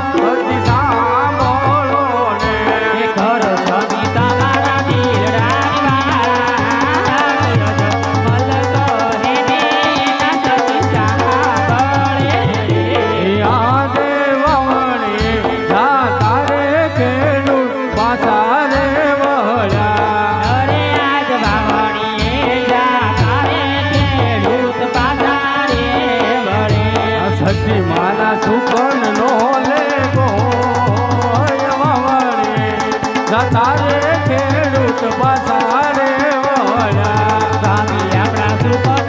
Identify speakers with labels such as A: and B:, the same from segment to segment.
A: Hare જતા રે ખેડૂત બસારે વળા
B: સ્વામી આપણા સુપર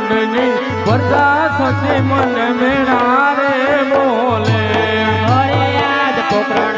A: મનની વરદાસ છે મન મેળા રે મોલે
B: યાદ પોતરણ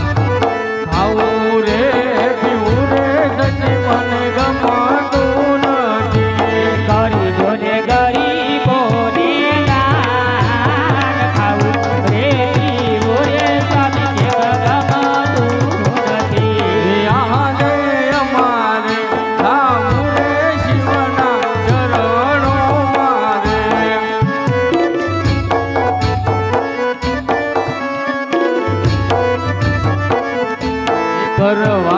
A: परवा